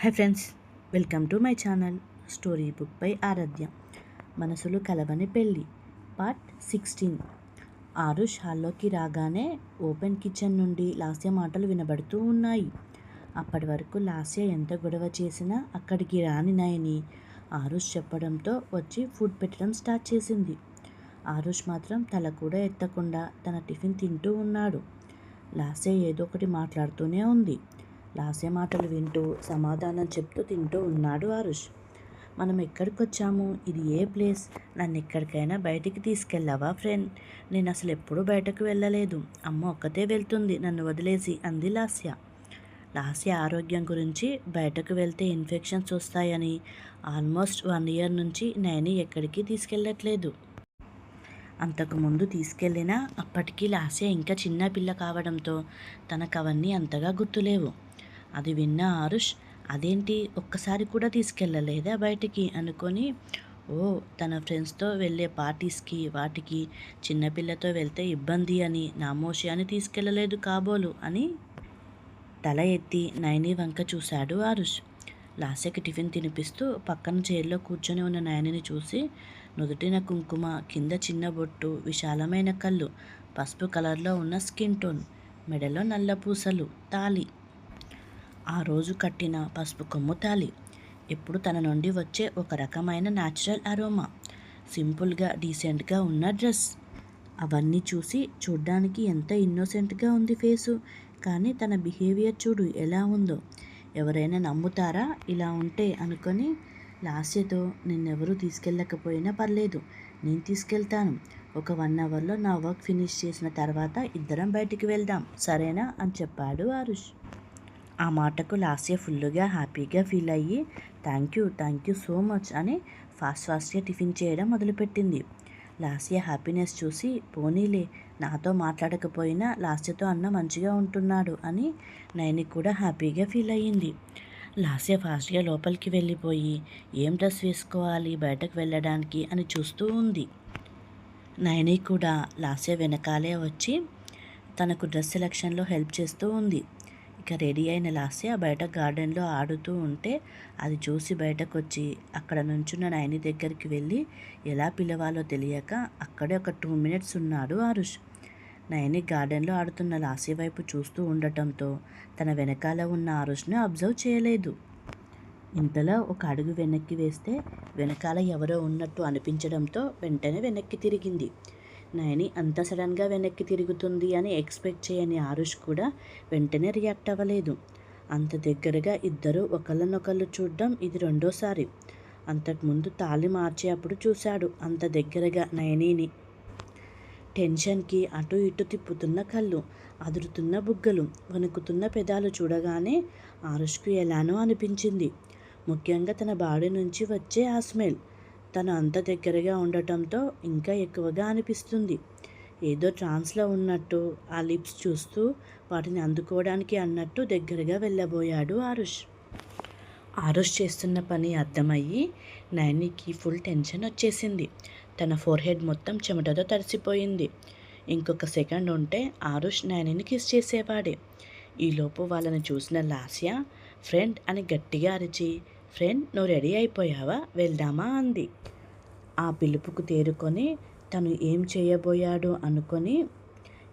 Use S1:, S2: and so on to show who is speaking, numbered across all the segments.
S1: Hi friends welcome to my channel. Story book by Aaradhya. మనసులు కలవని పెళ్ళి. Part sixteen. Aarush హాల్లోకి రాగానే ఓపెన్ కిచెన్ నుండి లాస్య మాటలు వినబడుతూ ఉన్నాయి. అప్పటి వరకు లాస్య ఎంత గొడవ చేసినా అక్కడికి రాని నయని ఆరుష్ చెప్పడంతో వచ్చి ఫుడ్ పెట్టడం స్టార్ట్ చేసింది. ఆరుష్ మాత్రం తల కూడా ఎత్తకుండా తన టిఫిన్ తింటూ ఉన్నాడు. లాస్య ఏదో ఒకటి మాట్లాడుతూనే ఉంది. లాస్య మాటలు వింటూ సమాధానం చెప్తూ తింటూ ఉన్నాడు ఆరుష్. మనం ఎక్కడికి వచ్చాము ఇది ఏ ప్లేస్? నన్ను ఎక్కడికైనా బయటికి తీసుకెళ్ళావా ఫ్రెండ్? నేను అసలు ఎప్పుడూ బయటకు వెళ్ళలేదు. అమ్మ ఒక్కతే వెళ్తుంది నన్ను వదిలేసి అంది లాస్య. లాస్య ఆరోగ్యం గురించి బయటకు వెళ్తే ఇన్ఫెక్షన్స్ వస్తాయని ఆల్మోస్ట్ వన్ ఇయర్ నుంచి నైని ఎక్కడికి తీసుకెళ్ళట్లేదు. అంతకుముందు తీసుకెళ్ళినా అప్పటికి లాస్య ఇంకా చిన్న పిల్ల కావడంతో తనకు అవన్నీ అంతగా గుర్తులేవు. అది విన్న ఆరుష్ అదేంటి? ఒక్కసారి కూడా తీసుకెళ్ళలేదా బయటికి? అనుకొని ఓ తన ఫ్రెండ్స్తో వెళ్ళే పార్టీస్కి వాటికి చిన్నపిల్లతో వెళ్తే ఇబ్బంది అని నామోషి అని తీసుకెళ్ళలేదు కాబోలు అని తల ఎత్తి నయని వంక చూశాడు ఆరుష్. లాస్యకి టిఫిన్ తినిపిస్తూ పక్కన చైర్లో కూర్చొని ఉన్న నయనిని చూసి నుదుటిన కుంకుమ కింద చిన్న బొట్టు విశాలమైన కళ్ళు పసుపు కలర్లో ఉన్న స్కిన్ టోన్ మెడలో నల్ల పూసలు తాలి ఆ రోజు కట్టిన పసుపు కొమ్ము తాలి ఎప్పుడు తన నుండి వచ్చే ఒక రకమైన న్యాచురల్ అరోమా. సింపుల్గా డీసెంట్గా ఉన్న డ్రెస్. అవన్నీ చూసి చూడ్డానికి ఎంత ఇన్నోసెంట్గా ఉంది ఫేసు. కానీ తన బిహేవియర్ చూడు ఎలా ఉందో. ఎవరైనా నమ్ముతారా ఇలా ఉంటే అనుకొని లాస్యతో నిన్నెవరూ తీసుకెళ్ళకపోయినా పర్లేదు నేను తీసుకెళ్తాను. ఒక వన్ అవర్లో నా వర్క్ ఫినిష్ చేసిన తర్వాత ఇద్దరం బయటికి వెళ్దాం. సరేనా? అని చెప్పాడు ఆరుష్. ఆ మాటకు లాస్య ఫుల్గా హ్యాపీగా ఫీల్ అయ్యి thank you thank you so much అని ఫాస్ట్ ఫాస్ట్గా టిఫిన్ చేయడం మొదలుపెట్టింది. లాస్య హ్యాపీనెస్ చూసి పోనీలే నాతో మాట్లాడకపోయినా లాస్యతో అన్న మంచిగా ఉంటున్నాడు అని నైని కూడా హ్యాపీగా ఫీల్ అయ్యింది. లాస్య ఫాస్ట్గా లోపలికి వెళ్ళిపోయి ఏం డ్రెస్ వేసుకోవాలి బయటకు వెళ్ళడానికి అని చూస్తూ ఉంది. నైని కూడా లాస్య వెనకాలే వచ్చి తనకు డ్రెస్ సెలక్షన్లో హెల్ప్ చేస్తూ ఉంది. ఇంకా రెడీ అయిన లాస్య బయట గార్డెన్లో ఆడుతూ ఉంటే అది చూసి బయటకు వచ్చి అక్కడ నుంచున్న నయని దగ్గరికి వెళ్ళి ఎలా పిలవాలో తెలియక అక్కడే ఒక టూ మినిట్స్ ఉన్నాడు ఆరుష్. నయని గార్డెన్లో ఆడుతున్న లాస్య వైపు చూస్తూ ఉండటంతో తన వెనకాల ఉన్న ఆరుష్ను అబ్జర్వ్ చేయలేదు. ఇంతలో ఒక అడుగు వెనక్కి వేస్తే వెనకాల ఎవరో ఉన్నట్టు అనిపించడంతో వెంటనే వెనక్కి తిరిగింది. నయని అంత సడన్గా వెనక్కి తిరుగుతుంది అని ఎక్స్పెక్ట్ చేయని ఆరుష్ కూడా వెంటనే రియాక్ట్ అవ్వలేదు. అంత దగ్గరగా ఇద్దరు ఒకళ్ళనొకళ్ళు చూడడం ఇది రెండోసారి. అంతకుముందు తాళి మార్చే అప్పుడు చూశాడు అంత దగ్గరగా నయనిని. టెన్షన్కి అటు ఇటు తిప్పుతున్న కళ్ళు అదురుతున్న బుగ్గలు వణుకుతున్న పెదాలు చూడగానే ఆరుష్కు ఎలానో అనిపించింది. ముఖ్యంగా తన బాడీ నుంచి వచ్చే ఆ స్మెల్. తను అంత దగ్గరగా ఉండటంతో ఇంకా ఎక్కువగా అనిపిస్తుంది. ఏదో ట్రాన్స్లో ఉన్నట్టు ఆ లిప్స్ చూస్తూ వాటిని అందుకోవడానికి అన్నట్టు దగ్గరగా వెళ్ళబోయాడు ఆరుష్. ఆరుష్ చేస్తున్న పని అర్థమయ్యి నైనికి ఫుల్ టెన్షన్ వచ్చేసింది. తన ఫోర్హెడ్ మొత్తం చెమటతో తడిసిపోయింది. ఇంకొక సెకండ్ ఉంటే ఆరుష్ నైనిని కిస్ చేసేవాడే. ఈలోపు వాళ్ళని చూసిన లాస్య ఫ్రెండ్ అని గట్టిగా అరిచి ఫ్రెండ్ నువ్వు రెడీ అయిపోయావా? వెళ్దామా? అంది. ఆ పిలుపుకు తేరుకొని తను ఏం చేయబోయాడు అనుకొని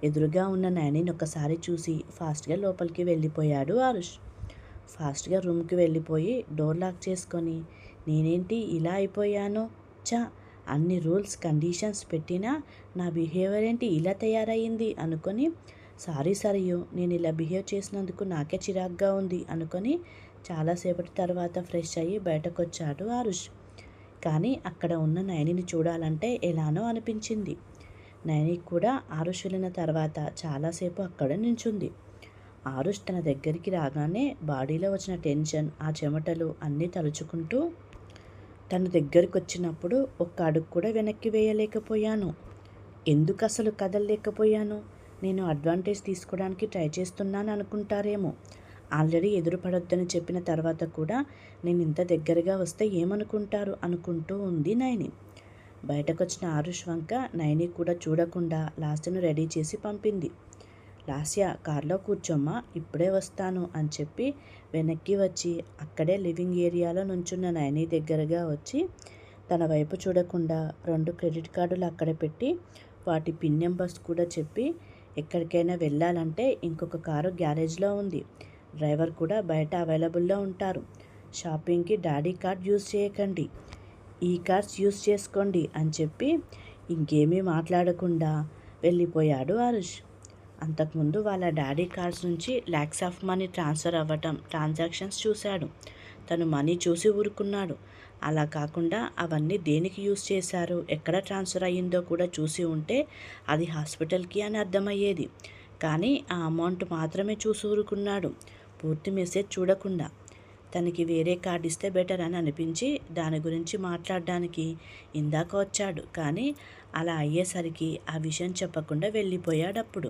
S1: ఎదురుగా ఉన్న నానిని ఒకసారి చూసి ఫాస్ట్గా లోపలికి వెళ్ళిపోయాడు ఆరుష్. ఫాస్ట్గా రూమ్కి వెళ్ళిపోయి డోర్ లాక్ చేసుకొని నేనేంటి ఇలా అయిపోయాను? చా అన్ని రూల్స్ కండిషన్స్ పెట్టినా నా బిహేవియర్ ఏంటి ఇలా తయారయ్యింది? అనుకొని సారీ సరియు నేను ఇలా బిహేవ్ చేసినందుకు నాకే చిరాగ్గా ఉంది అనుకొని చాలాసేపటి తర్వాత ఫ్రెష్ అయ్యి బయటకు వచ్చాడు ఆరుష్. కానీ అక్కడ ఉన్న నయనిని చూడాలంటే ఎలానో అనిపించింది. నయని కూడా ఆరుష్ వెళ్ళిన తర్వాత చాలాసేపు అక్కడ నించుంది. ఆరుష్ తన దగ్గరికి రాగానే బాడీలో వచ్చిన టెన్షన్ ఆ చెమటలు అన్నీ తలుచుకుంటూ తన దగ్గరికి వచ్చినప్పుడు ఒక్క అడుగు కూడా వెనక్కి వేయలేకపోయాను. ఎందుకు అసలు కదలలేకపోయాను? నేను అడ్వాంటేజ్ తీసుకోవడానికి ట్రై చేస్తున్నాను అనుకుంటారేమో ఆల్రెడీ ఎదురుపడొద్దని చెప్పిన తర్వాత కూడా నేను ఇంత దగ్గరగా వస్తే ఏమనుకుంటారు? అనుకుంటూ ఉంది నయని బయటకొచ్చిన ఆరుష్ వంక నయని కూడా చూడకుండా లాస్యను రెడీ చేసి పంపింది. లాస్య కార్లో కూర్చోమ్మా ఇప్పుడే వస్తాను అని చెప్పి వెనక్కి వచ్చి అక్కడే లివింగ్ ఏరియాలో నుంచున్న నయని దగ్గరగా వచ్చి తన వైపు చూడకుండా రెండు క్రెడిట్ కార్డులు అక్కడ పెట్టి వాటి పిన్ నెంబర్స్ కూడా చెప్పి ఎక్కడికైనా వెళ్ళాలంటే ఇంకొక కారు గ్యారేజ్లో ఉంది. డ్రైవర్ కూడా బయట అవైలబుల్లో ఉంటారు. షాపింగ్కి డాడీ కార్డ్ యూజ్ చేయకండి. ఈ కార్డ్స్ యూజ్ చేసుకోండి అని చెప్పి ఇంకేమీ మాట్లాడకుండా వెళ్ళిపోయాడు అరుష్ అంతకుముందు వాళ్ళ డాడీ కార్డ్స్ నుంచి ల్యాక్స్ ఆఫ్ మనీ ట్రాన్స్ఫర్ అవ్వటం ట్రాన్సాక్షన్స్ చూశాడు. తను మనీ చూసి ఊరుకున్నాడు. అలా కాకుండా అవన్నీ దేనికి యూజ్ చేశారు ఎక్కడ ట్రాన్స్ఫర్ అయ్యిందో కూడా చూసి ఉంటే అది హాస్పిటల్కి అని అర్థమయ్యేది. కానీ ఆ అమౌంట్ మాత్రమే చూసి ఊరుకున్నాడు. పూర్తి మెసేజ్ చూడకుండా తనకి వేరే కార్డు ఇస్తే బెటర్ అని అనిపించి దాని గురించి మాట్లాడడానికి ఇందాక వచ్చాడు. కానీ అలా అయ్యేసరికి ఆ విషయం చెప్పకుండా వెళ్ళిపోయాడు అప్పుడు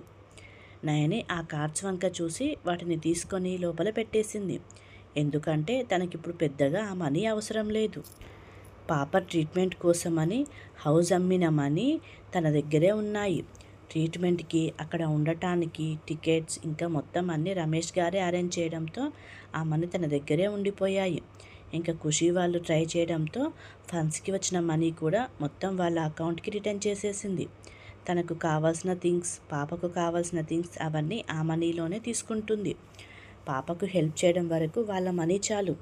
S1: నయని ఆ కార్డ్స్ వంక చూసి వాటిని తీసుకొని లోపల పెట్టేసింది. ఎందుకంటే తనకిప్పుడు పెద్దగా ఆ మనీ అవసరం లేదు. పాప ట్రీట్మెంట్ కోసమని హౌస్ అమ్మిన మనీ తన దగ్గరే ఉన్నాయి. ట్రీట్మెంట్కి అక్కడ ఉండటానికి టికెట్స్ ఇంకా మొత్తం అన్నీ రమేష్ గారే అరేంజ్ చేయడంతో ఆ మనీ తన దగ్గరే ఉండిపోయాయి. ఇంకా ఖుషి వాళ్ళు ట్రై చేయడంతో ఫండ్స్కి వచ్చిన మనీ కూడా మొత్తం వాళ్ళ అకౌంట్కి రిటర్న్ చేసేసింది. తనకు కావాల్సిన థింగ్స్ పాపకు కావాల్సిన థింగ్స్ అవన్నీ ఆ మనీలోనే తీసుకుంటుంది. పాపకు హెల్ప్ చేయడం వరకు వాళ్ళ మనీ చాలు.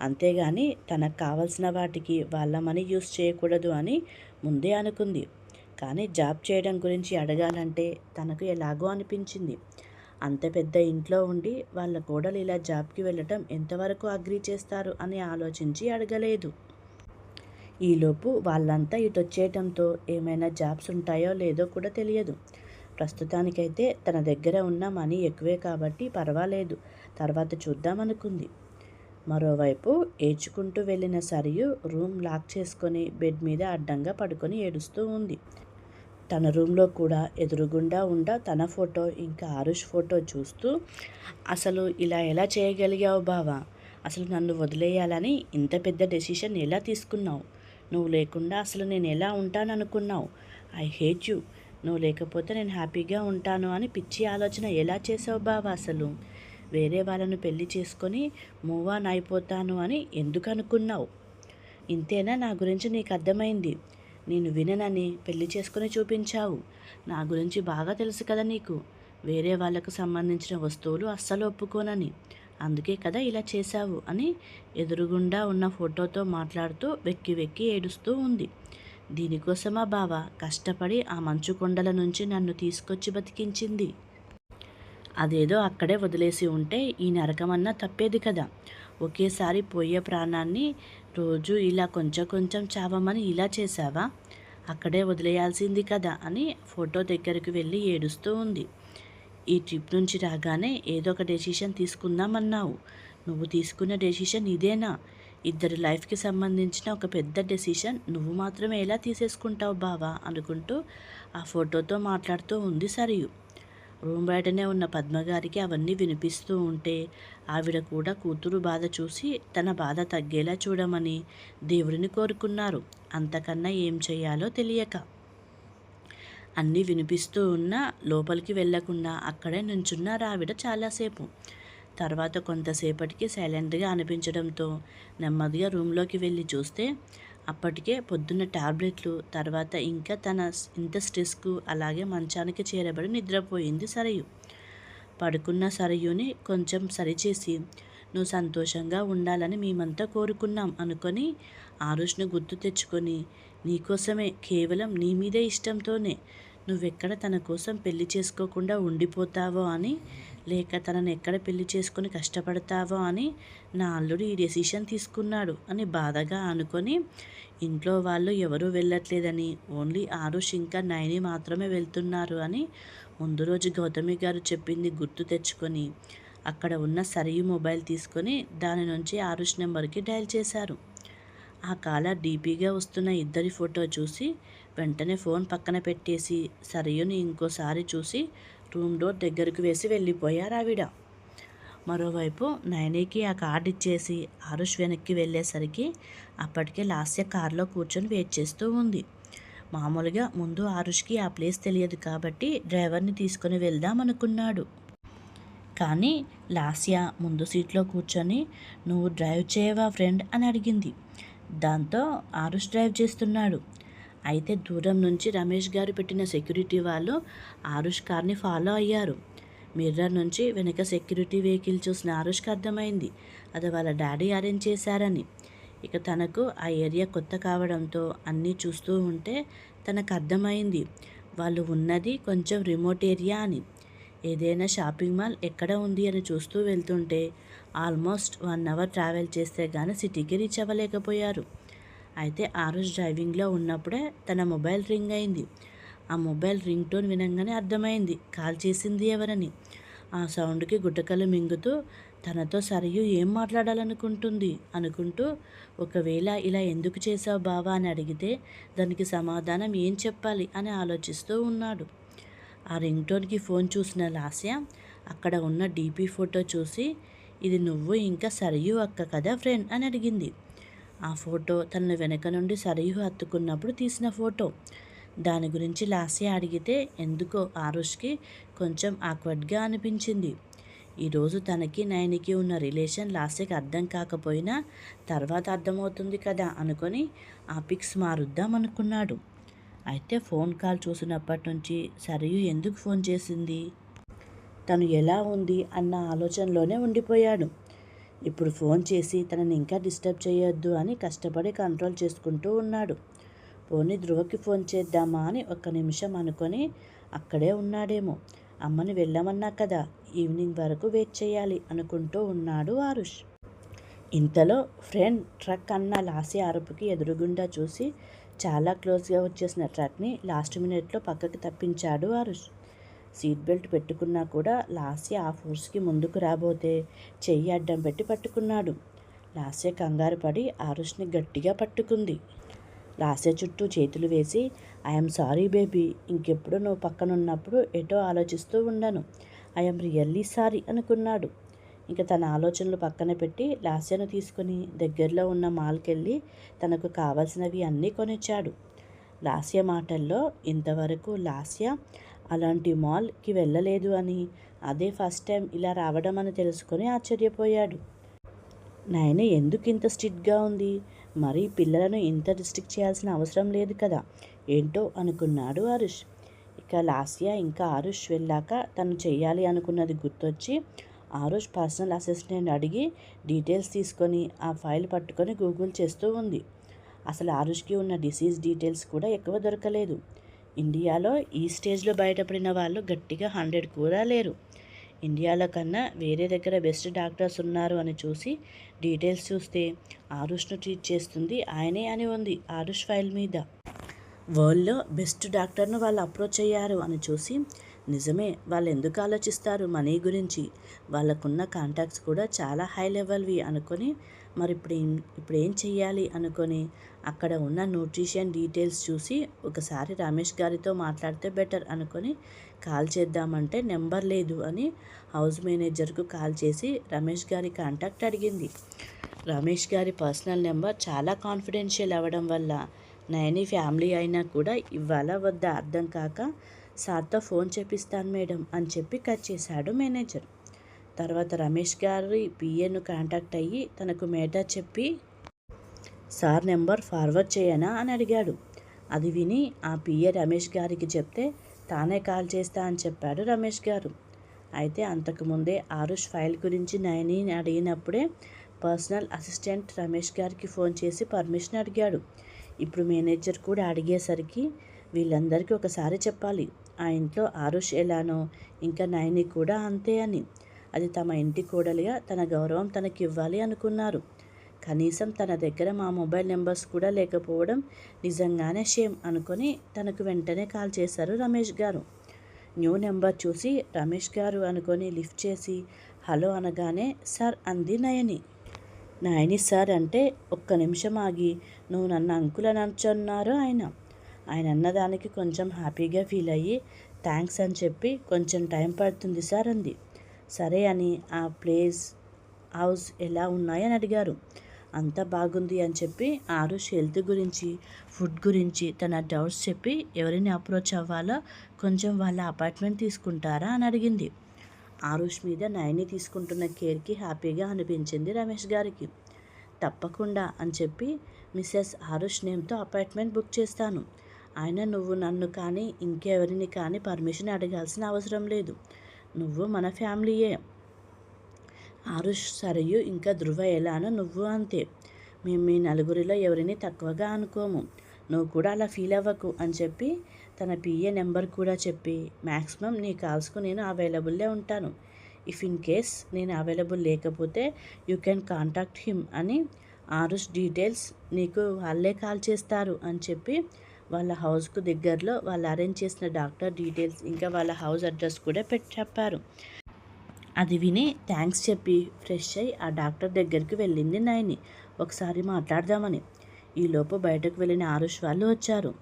S1: అంతేగాని తనకు కావాల్సిన వాటికి వాళ్ళ మనీ యూస్ చేయకూడదు అని ముందే అనుకుంది. కానీ జాబ్ చేయడం గురించి అడగాలంటే తనకు ఎలాగో అనిపించింది. అంత పెద్ద ఇంట్లో ఉండి వాళ్ళ కోడలు ఇలా జాబ్కి వెళ్ళటం ఎంతవరకు అగ్రీ చేస్తారు అని ఆలోచించి అడగలేదు. ఈలోపు వాళ్ళంతా ఇటు వచ్చేయటంతో ఏమైనా జాబ్స్ ఉంటాయో లేదో కూడా తెలియదు. ప్రస్తుతానికైతే తన దగ్గర ఉన్న మనీ ఎక్కువే కాబట్టి పర్వాలేదు. తర్వాత చూద్దామనుకుంది మరోవైపు ఏడ్చుకుంటూ వెళ్ళిన సరియు రూమ్ లాక్ చేసుకొని బెడ్ మీద అడ్డంగా పడుకొని ఏడుస్తూ ఉంది. తన రూమ్లో కూడా ఎదురుగుండా ఉండ తన ఫోటో ఇంకా ఆరుష్ ఫోటో చూస్తూ అసలు ఇలా ఎలా చేయగలిగావు బావా? అసలు నన్ను వదిలేయాలని ఇంత పెద్ద డెసిషన్ ఎలా తీసుకున్నావు? నువ్వు లేకుండా అసలు నేను ఎలా ఉంటాననుకున్నావు? I hate you. నువ్వు లేకపోతే నేను హ్యాపీగా ఉంటాను అని పిచ్చి ఆలోచన ఎలా చేసావు బావా అసలు? వేరే వాళ్ళను పెళ్ళి చేసుకొని మూవ్ ఆన్ అయిపోతాను అని ఎందుకు అనుకున్నావు? ఇంతేనా నా గురించి నీకు అర్థమైంది? నేను విననని పెళ్ళి చేసుకుని చూపించావు. నా గురించి బాగా తెలుసు కదా నీకు. వేరే వాళ్ళకు సంబంధించిన వస్తువులు అస్సలు ఒప్పుకోనని. అందుకే కదా ఇలా చేశావు అని ఎదురుగుండా ఉన్న ఫోటోతో మాట్లాడుతూ వెక్కి వెక్కి ఏడుస్తూ ఉంది. దీనికోసమా బావ కష్టపడి ఆ మంచు కొండల నుంచి నన్ను తీసుకొచ్చి బతికించింది. అదేదో అక్కడే వదిలేసి ఉంటే ఈ నరకమన్నా తప్పేది కదా. ఒకేసారి పోయే ప్రాణాన్ని రోజు ఇలా కొంచెం కొంచెం చావమని ఇలా చేశావా? అక్కడే వదిలేయాల్సింది కదా అని ఫోటో దగ్గరికి వెళ్ళి ఏడుస్తూ ఉంది. ఈ ట్రిప్ నుంచి రాగానే ఏదో ఒక డెసిషన్ తీసుకుందామన్నావు. నువ్వు తీసుకున్న డెసిషన్ ఇదేనా? ఇద్దరి లైఫ్కి సంబంధించిన ఒక పెద్ద డెసిషన్ నువ్వు మాత్రమే ఎలా తీసేసుకుంటావు బావా అనుకుంటూ ఆ ఫోటోతో మాట్లాడుతూ ఉంది సరియు. రూమ్ బయటనే ఉన్న పద్మగారికి అవన్నీ వినిపిస్తూ ఉంటే ఆవిడ కూడా కూతురు బాధ చూసి తన బాధ తగ్గేలా చూడమని దేవుడిని కోరుకున్నారు. అంతకన్నా ఏం చేయాలో తెలియక. అన్నీ వినిపిస్తూ ఉన్నా లోపలికి వెళ్ళకుండా అక్కడే నుంచున్నారు ఆవిడ చాలాసేపు. తర్వాత కొంతసేపటికి సైలెంట్గా అనిపించడంతో నెమ్మదిగా రూమ్లోకి వెళ్ళి చూస్తే అప్పటికే పొద్దున్న టాబ్లెట్లు తర్వాత ఇంకా తన ఇంత స్ట్రెస్కు అలాగే మంచానికి చేరబడి నిద్రపోయింది సరయు. పడుకున్న సరయుని కొంచెం సరిచేసి నువ్వు సంతోషంగా ఉండాలని మేమంతా కోరుకున్నాం అనుకొని ఆరుష్ను గుర్తు తెచ్చుకొని నీకోసమే కేవలం నీ మీదే ఇష్టంతోనే. నువ్వెక్కడ తన కోసం పెళ్ళి చేసుకోకుండా ఉండిపోతావో అని లేక తనను ఎక్కడ పెళ్ళి చేసుకుని కష్టపడతావో అని నా అల్లుడు ఈ డెసిషన్ తీసుకున్నాడు అని బాధగా అనుకొని ఇంట్లో వాళ్ళు ఎవరూ వెళ్ళట్లేదని ఓన్లీ ఆరుష్ ఇంకా నైని మాత్రమే వెళ్తున్నారు అని ముందు రోజు గౌతమి గారు చెప్పింది గుర్తు తెచ్చుకొని అక్కడ ఉన్న సరియు మొబైల్ తీసుకొని దాని నుంచి ఆరుష్ నెంబర్కి డయల్ చేశారు. ఆ కాల డీపీగా వస్తున్న ఇద్దరి ఫోటో చూసి వెంటనే ఫోన్ పక్కన పెట్టేసి సరయుని ఇంకోసారి చూసి రూమ్ డోర్ దగ్గరకు వేసి వెళ్ళిపోయారు ఆవిడ. మరోవైపు నయనికి ఆ కార్డు ఇచ్చేసి ఆరుష్ వెనక్కి వెళ్ళేసరికి అప్పటికే లాస్య కారులో కూర్చొని వెయిట్ చేస్తూ ఉంది. మామూలుగా ముందు ఆరుష్కి ఆ ప్లేస్ తెలియదు కాబట్టి డ్రైవర్ని తీసుకొని వెళ్దాం అనుకున్నాడు. కానీ లాస్య ముందు సీట్లో కూర్చొని నువ్వు డ్రైవ్ చేయవా ఫ్రెండ్? అని అడిగింది. దాంతో ఆరుష్ డ్రైవ్ చేస్తున్నాడు. అయితే దూరం నుంచి రమేష్ గారు పెట్టిన సెక్యూరిటీ వాళ్ళు ఆరుష్ కార్ని ఫాలో అయ్యారు. మిర్రర్ నుంచి వెనక సెక్యూరిటీ వెహికల్ చూసిన ఆరుష్కి అర్థమైంది. అది వాళ్ళ డాడీ అరేంజ్ చేశారని. ఇక తనకు ఆ ఏరియా కొత్త కావడంతో అన్నీ చూస్తూ ఉంటే తనకు అర్థమైంది. వాళ్ళు ఉన్నది కొంచెం రిమోట్ ఏరియా అని. ఏదైనా షాపింగ్ మాల్ ఎక్కడ ఉంది అని చూస్తూ వెళ్తుంటే ఆల్మోస్ట్ వన్ అవర్ ట్రావెల్ చేస్తే కానీ సిటీకి రీచ్ అవ్వలేకపోయారు. అయితే ఆ రోజు డ్రైవింగ్లో ఉన్నప్పుడే తన మొబైల్ రింగ్ అయింది. ఆ మొబైల్ రింగ్ టోన్ వినంగానే అర్థమైంది కాల్ చేసింది ఎవరని. ఆ సౌండ్కి గుట్టకలు మింగుతూ తనతో సరియు ఏం మాట్లాడాలనుకుంటుంది? అనుకుంటూ ఒకవేళ ఇలా ఎందుకు చేసావు బావా? అని అడిగితే దానికి సమాధానం ఏం చెప్పాలి? అని ఆలోచిస్తూ ఉన్నాడు. ఆ రింగ్ టోన్కి ఫోన్ చూసిన లాస్య అక్కడ ఉన్న డీపీ ఫోటో చూసి ఇది నువ్వు ఇంకా సరియు అక్క కదా ఫ్రెండ్? అని అడిగింది. ఆ ఫోటో తనను వెనక నుండి సరియు హత్తుకున్నప్పుడు తీసిన ఫోటో. దాని గురించి లాస్య అడిగితే ఎందుకో ఆరుష్కి కొంచెం ఆక్వర్డ్గా అనిపించింది. ఈరోజు తనకి నయనికి ఉన్న రిలేషన్ లాస్యకి అర్థం కాకపోయినా తర్వాత అర్థమవుతుంది కదా అనుకొని ఆ పిక్స్ మారుద్దాం అనుకున్నాడు. అయితే ఫోన్ కాల్ చూసినప్పటి నుంచి సరియు ఎందుకు ఫోన్ చేసింది? తను ఎలా ఉంది అన్న ఆలోచనలోనే ఉండిపోయాడు. ఇప్పుడు ఫోన్ చేసి తనని ఇంకా డిస్టర్బ్ చేయొద్దు అని కష్టపడి కంట్రోల్ చేసుకుంటూ ఉన్నాడు. పోనీ ధ్రువకి ఫోన్ చేద్దామా అని ఒక్క నిమిషం అనుకొని అక్కడే ఉన్నాడేమో. అమ్మని వెళ్ళమన్నా కదా ఈవినింగ్ వరకు వెయిట్ చేయాలి అనుకుంటూ ఉన్నాడు ఆరుష్. ఇంతలో ఫ్రెండ్ ట్రక్ అన్న లాసి అరుపుకి ఎదురుగుండా చూసి చాలా క్లోజ్గా వచ్చేసిన ట్రక్ని లాస్ట్ మినిట్లో పక్కకి తప్పించాడు ఆరుష్. సీట్ బెల్ట్ పెట్టుకున్నా కూడా లాస్య ఆ ఫోర్స్కి ముందుకు రాబోతే చెయ్యి అడ్డం పెట్టి పట్టుకున్నాడు. లాస్య కంగారు పడి ఆరుష్ని గట్టిగా పట్టుకుంది. లాస్య చుట్టూ చేతులు వేసి ఐఎమ్ సారీ బేబీ ఇంకెప్పుడు నువ్వు పక్కనున్నప్పుడు ఎటో ఆలోచిస్తూ ఉండను. ఐఎమ్ రియల్లీ సారీ అనుకున్నాడు. ఇంకా తన ఆలోచనలు పక్కన పెట్టి లాస్యను తీసుకుని దగ్గరలో ఉన్న మాల్కి వెళ్ళి తనకు కావలసినవి అన్నీ కొనిచ్చాడు. లాస్య మాటల్లో ఇంతవరకు లాస్య అలాంటి మాల్కి వెళ్ళలేదు అని. అదే ఫస్ట్ టైం ఇలా రావడం అని తెలుసుకొని ఆశ్చర్యపోయాడు. నాయన ఎందుకు ఇంత స్ట్రిక్ట్గా ఉంది? మరి పిల్లలను ఇంత రిస్ట్రిక్ట్ చేయాల్సిన అవసరం లేదు కదా. ఏంటో అనుకున్నాడు అరుష్ ఇక లాస్యా ఇంకా ఆరుష్ వెళ్ళాక తను చేయాలి అనుకున్నది గుర్తొచ్చి ఆరుష్ పర్సనల్ అసిస్టెంట్ అడిగి డీటెయిల్స్ తీసుకొని ఆ ఫైల్ పట్టుకొని గూగుల్ చేస్తూ ఉంది. అసలు ఆరుష్కి ఉన్న డిసీజ్ డీటెయిల్స్ కూడా ఎక్కువ దొరకలేదు. ఇండియాలో ఈ స్టేజ్లో బయటపడిన వాళ్ళు గట్టిగా హండ్రెడ్ కూడా లేరు. ఇండియాలో కన్నా వేరే దగ్గర బెస్ట్ డాక్టర్స్ ఉన్నారు అని చూసి డీటెయిల్స్ చూస్తే ఆరుష్ను ట్రీట్ చేస్తుంది ఆయనే అని ఉంది ఆరుష్ ఫైల్ మీద. వరల్డ్లో బెస్ట్ డాక్టర్ను వాళ్ళు అప్రోచ్ అయ్యారు అని చూసి నిజమే వాళ్ళు ఎందుకు ఆలోచిస్తారు మనీ గురించి? వాళ్ళకున్న కాంటాక్ట్స్ కూడా చాలా హై లెవెల్వి అనుకొని మరి ఇప్పుడు ఇప్పుడు ఏం చెయ్యాలి అనుకొని అక్కడ ఉన్న న్యూట్రిషన్ డీటెయిల్స్ చూసి ఒకసారి రమేష్ గారితో మాట్లాడితే బెటర్ అనుకొని కాల్ చేద్దామంటే నెంబర్ లేదు అని హౌస్ మేనేజర్కు కాల్ చేసి రమేష్ గారి కాంటాక్ట్ అడిగింది. రమేష్ గారి పర్సనల్ నెంబర్ చాలా కాన్ఫిడెన్షియల్ అవ్వడం వల్ల నయని ఫ్యామిలీ అయినా కూడా ఇవ్వాలా వద్దా అర్థం కాక సార్తో ఫోన్ చేపిస్తాను మేడం అని చెప్పి కట్ చేశాడు మేనేజర్. తర్వాత రమేష్ గారి పిఏను కాంటాక్ట్ అయ్యి తనకు మేటర్ చెప్పి సార్ నెంబర్ ఫార్వర్డ్ చేయనా? అని అడిగాడు. అది విని ఆ పిఏ రమేష్ గారికి చెప్తే తానే కాల్ చేస్తా అని చెప్పాడు రమేష్ గారు. అయితే అంతకుముందే ఆరుష్ ఫైల్ గురించి నయని అడిగినప్పుడే పర్సనల్ అసిస్టెంట్ రమేష్ గారికి ఫోన్ చేసి పర్మిషన్ అడిగాడు. ఇప్పుడు మేనేజర్ కూడా అడిగేసరికి వీళ్ళందరికీ ఒకసారి చెప్పాలి. ఆ ఇంట్లో ఆరుష్ ఎలానో ఇంకా నయని కూడా అంతే అని. అది తమ ఇంటి కోడలిగా తన గౌరవం తనకి ఇవ్వాలి అనుకున్నారు. కనీసం తన దగ్గర మా మొబైల్ నెంబర్స్ కూడా లేకపోవడం నిజంగానే షేమ్ అనుకొని తనకు వెంటనే కాల్ చేశారు రమేష్ గారు. న్యూ నెంబర్ చూసి రమేష్ గారు అనుకొని లిఫ్ట్ చేసి హలో అనగానే సార్ అంది నయని. నయని సార్ అంటే ఒక్క నిమిషం ఆగి నువ్వు నన్ను అంకుల నచ్చన్నారు ఆయన. ఆయన అన్నదానికి కొంచెం హ్యాపీగా ఫీల్ అయ్యి థ్యాంక్స్ అని చెప్పి కొంచెం టైం పడుతుంది సార్ అంది. సరే అని ఆ ప్లేస్ హౌస్ ఎలా ఉన్నాయని అడిగారు. అంత బాగుంది అని చెప్పి ఆరుష్ హెల్త్ గురించి ఫుడ్ గురించి తన డౌట్స్ చెప్పి ఎవరిని అప్రోచ్ అవ్వాలో కొంచెం వాళ్ళ అపార్ట్మెంట్ తీసుకుంటారా అని అడిగింది. ఆరుష్ మీద నయని తీసుకుంటున్న కేర్కి హ్యాపీగా అనిపించింది రమేష్ గారికి. తప్పకుండా అని చెప్పి మిస్సెస్ ఆరుష్ నేమ్తో అపార్ట్మెంట్ బుక్ చేస్తాను. ఆయన నువ్వు నన్ను కానీ ఇంకెవరిని కానీ పర్మిషన్ అడగాల్సిన అవసరం లేదు. నువ్వు మన ఫ్యామిలీయే. ఆరుష్ సరయు ఇంకా ధృవ ఎలానో నువ్వు అంతే. మేము మీ నలుగురిలో ఎవరిని తక్కువగా అనుకోము. నువ్వు కూడా అలా ఫీల్ అవ్వకు అని చెప్పి తన పిఏ నెంబర్ కూడా చెప్పి మ్యాక్సిమం నీ కాల్స్కు నేను అవైలబుల్లే ఉంటాను. ఇఫ్ ఇన్ కేస్ నేను అవైలబుల్ లేకపోతే యూ కెన్ కాంటాక్ట్ హిమ్ అని ఆరుష్ డీటెయిల్స్ నీకు వాళ్ళే కాల్ చేస్తారు అని చెప్పి వాళ్ళ హౌస్కు దగ్గరలో వాళ్ళు అరేంజ్ చేసిన డాక్టర్ డీటెయిల్స్ ఇంకా వాళ్ళ హౌస్ అడ్రస్ కూడా పెట్టి చెప్పారు. అది విని థ్యాంక్స్ చెప్పి ఫ్రెష్ అయ్యి ఆ డాక్టర్ దగ్గరికి వెళ్ళింది నయని ఒకసారి మాట్లాడదామని. ఈలోపు బయటకు వెళ్ళిన ఆరుష్ వాళ్ళు వచ్చారు.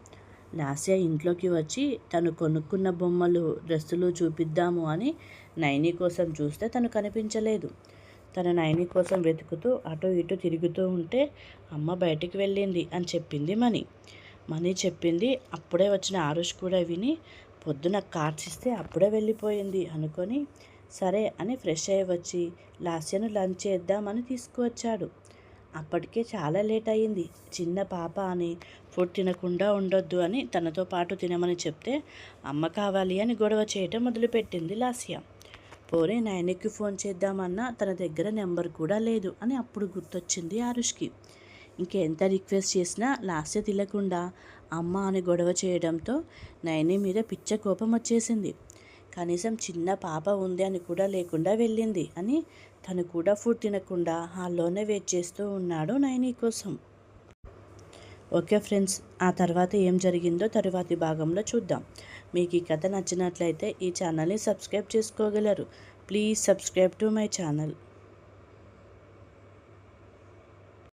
S1: లాస్య ఇంట్లోకి వచ్చి తను కొనుక్కున్న బొమ్మలు డ్రెస్సులు చూపిద్దాము అని నయని కోసం చూస్తే తను కనిపించలేదు. తన నయని కోసం వెతుకుతూ అటు ఇటు తిరుగుతూ ఉంటే అమ్మ బయటికి వెళ్ళింది అని చెప్పింది మనీ మనీ చెప్పింది. అప్పుడే వచ్చిన ఆరుష్ కూడా విని పొద్దున కార్డ్స్ ఇస్తే అప్పుడే వెళ్ళిపోయింది అనుకొని సరే అని ఫ్రెష్ అయ్యి వచ్చి లాస్యను లంచ్ చేద్దామని తీసుకువచ్చాడు. అప్పటికే చాలా లేట్ అయింది చిన్న పాప అని ఫుడ్ తినకుండా ఉండొద్దు అని తనతో పాటు తినమని చెప్తే అమ్మ కావాలి అని గొడవ చేయటం మొదలుపెట్టింది లాస్య. పోరే నయనికి ఫోన్ చేద్దామన్నా తన దగ్గర నెంబర్ కూడా లేదు అని అప్పుడు గుర్తొచ్చింది ఆరుష్కి. ఇంకెంత రిక్వెస్ట్ చేసినా లాస్య తినకుండా అమ్మ అని గొడవ చేయడంతో నయని మీద పిచ్చ కోపం వచ్చేసింది. కనీసం చిన్న పాప ఉంది అని కూడా లేకుండా వెళ్ళింది అని తను కూడా ఫుడ్ తినకుండా హాల్లోనే వెయిట్ చేస్తూ ఉన్నాడు నయని కోసం. ఓకే ఫ్రెండ్స్ ఆ తర్వాత ఏం జరిగిందో తరువాతి భాగంలో చూద్దాం. మీకు ఈ కథ నచ్చినట్లయితే ఈ ఛానల్ని సబ్స్క్రైబ్ చేసుకోగలరు. Please subscribe to my channel.